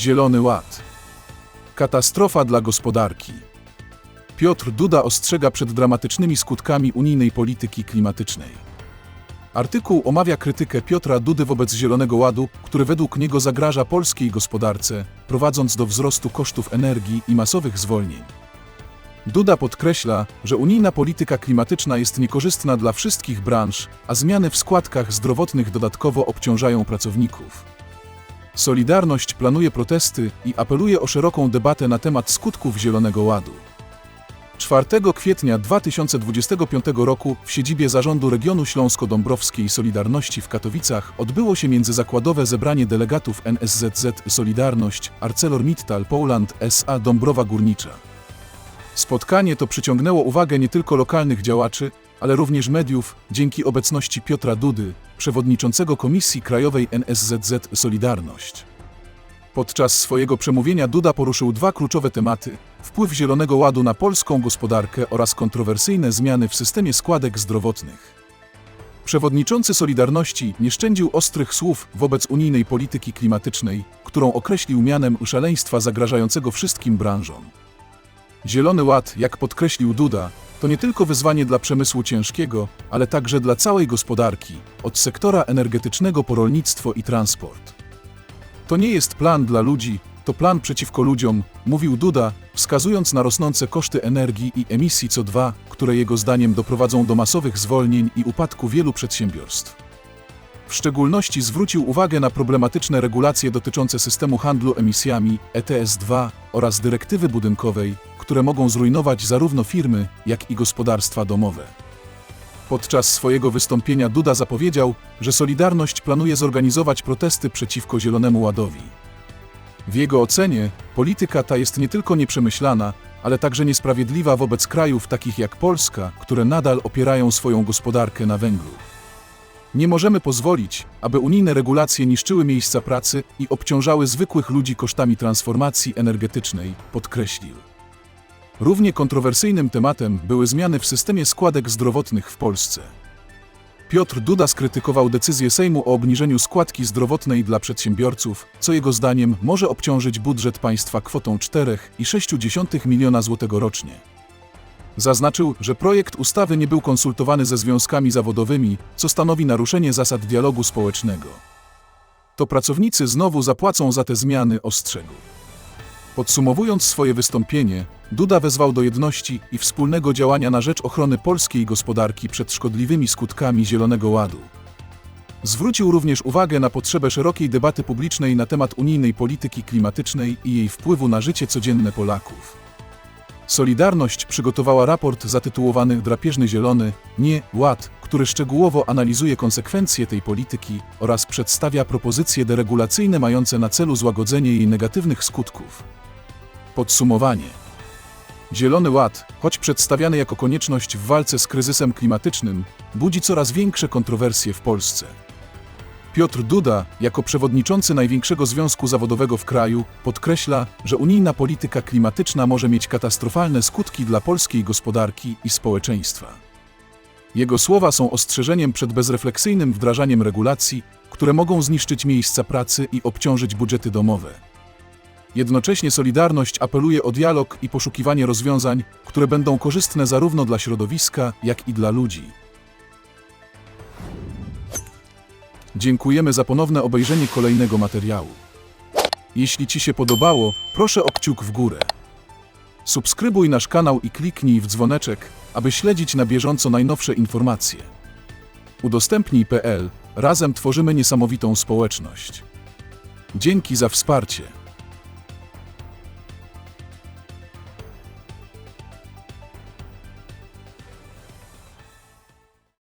Zielony Ład. Katastrofa dla gospodarki. Piotr Duda ostrzega przed dramatycznymi skutkami unijnej polityki klimatycznej. Artykuł omawia krytykę Piotra Dudy wobec Zielonego Ładu, który według niego zagraża polskiej gospodarce, prowadząc do wzrostu kosztów energii i masowych zwolnień. Duda podkreśla, że unijna polityka klimatyczna jest niekorzystna dla wszystkich branż, a zmiany w składkach zdrowotnych dodatkowo obciążają pracowników. Solidarność planuje protesty i apeluje o szeroką debatę na temat skutków Zielonego Ładu. 4 kwietnia 2025 roku w siedzibie Zarządu Regionu Śląsko-Dąbrowskiej Solidarności w Katowicach odbyło się międzyzakładowe zebranie delegatów NSZZ Solidarność ArcelorMittal Poland SA Dąbrowa Górnicza. Spotkanie to przyciągnęło uwagę nie tylko lokalnych działaczy, ale również mediów dzięki obecności Piotra Dudy, przewodniczącego Komisji Krajowej NSZZ Solidarność. Podczas swojego przemówienia Duda poruszył dwa kluczowe tematy: wpływ Zielonego Ładu na polską gospodarkę oraz kontrowersyjne zmiany w systemie składek zdrowotnych. Przewodniczący Solidarności nie szczędził ostrych słów wobec unijnej polityki klimatycznej, którą określił mianem szaleństwa zagrażającego wszystkim branżom. Zielony Ład, jak podkreślił Duda, to nie tylko wyzwanie dla przemysłu ciężkiego, ale także dla całej gospodarki, od sektora energetycznego po rolnictwo i transport. To nie jest plan dla ludzi, to plan przeciwko ludziom, mówił Duda, wskazując na rosnące koszty energii i emisji CO2, które jego zdaniem doprowadzą do masowych zwolnień i upadku wielu przedsiębiorstw. W szczególności zwrócił uwagę na problematyczne regulacje dotyczące systemu handlu emisjami ETS-2 oraz dyrektywy budynkowej, które mogą zrujnować zarówno firmy, jak i gospodarstwa domowe. Podczas swojego wystąpienia Duda zapowiedział, że Solidarność planuje zorganizować protesty przeciwko Zielonemu Ładowi. W jego ocenie polityka ta jest nie tylko nieprzemyślana, ale także niesprawiedliwa wobec krajów takich jak Polska, które nadal opierają swoją gospodarkę na węglu. Nie możemy pozwolić, aby unijne regulacje niszczyły miejsca pracy i obciążały zwykłych ludzi kosztami transformacji energetycznej, podkreślił. Równie kontrowersyjnym tematem były zmiany w systemie składek zdrowotnych w Polsce. Piotr Duda skrytykował decyzję Sejmu o obniżeniu składki zdrowotnej dla przedsiębiorców, co jego zdaniem może obciążyć budżet państwa kwotą 4,6 miliona złotego rocznie. Zaznaczył, że projekt ustawy nie był konsultowany ze związkami zawodowymi, co stanowi naruszenie zasad dialogu społecznego. To pracownicy znowu zapłacą za te zmiany, ostrzegł. Podsumowując swoje wystąpienie, Duda wezwał do jedności i wspólnego działania na rzecz ochrony polskiej gospodarki przed szkodliwymi skutkami Zielonego Ładu. Zwrócił również uwagę na potrzebę szerokiej debaty publicznej na temat unijnej polityki klimatycznej i jej wpływu na życie codzienne Polaków. Solidarność przygotowała raport zatytułowany Drapieżny Zielony, nie Ład, który szczegółowo analizuje konsekwencje tej polityki oraz przedstawia propozycje deregulacyjne mające na celu złagodzenie jej negatywnych skutków. Podsumowanie. Zielony Ład, choć przedstawiany jako konieczność w walce z kryzysem klimatycznym, budzi coraz większe kontrowersje w Polsce. Piotr Duda, jako przewodniczący największego związku zawodowego w kraju, podkreśla, że unijna polityka klimatyczna może mieć katastrofalne skutki dla polskiej gospodarki i społeczeństwa. Jego słowa są ostrzeżeniem przed bezrefleksyjnym wdrażaniem regulacji, które mogą zniszczyć miejsca pracy i obciążyć budżety domowe. Jednocześnie Solidarność apeluje o dialog i poszukiwanie rozwiązań, które będą korzystne zarówno dla środowiska, jak i dla ludzi. Dziękujemy za ponowne obejrzenie kolejnego materiału. Jeśli Ci się podobało, proszę o kciuk w górę. Subskrybuj nasz kanał i kliknij w dzwoneczek, aby śledzić na bieżąco najnowsze informacje. Udostępnij.pl Razem tworzymy niesamowitą społeczność. Dzięki za wsparcie.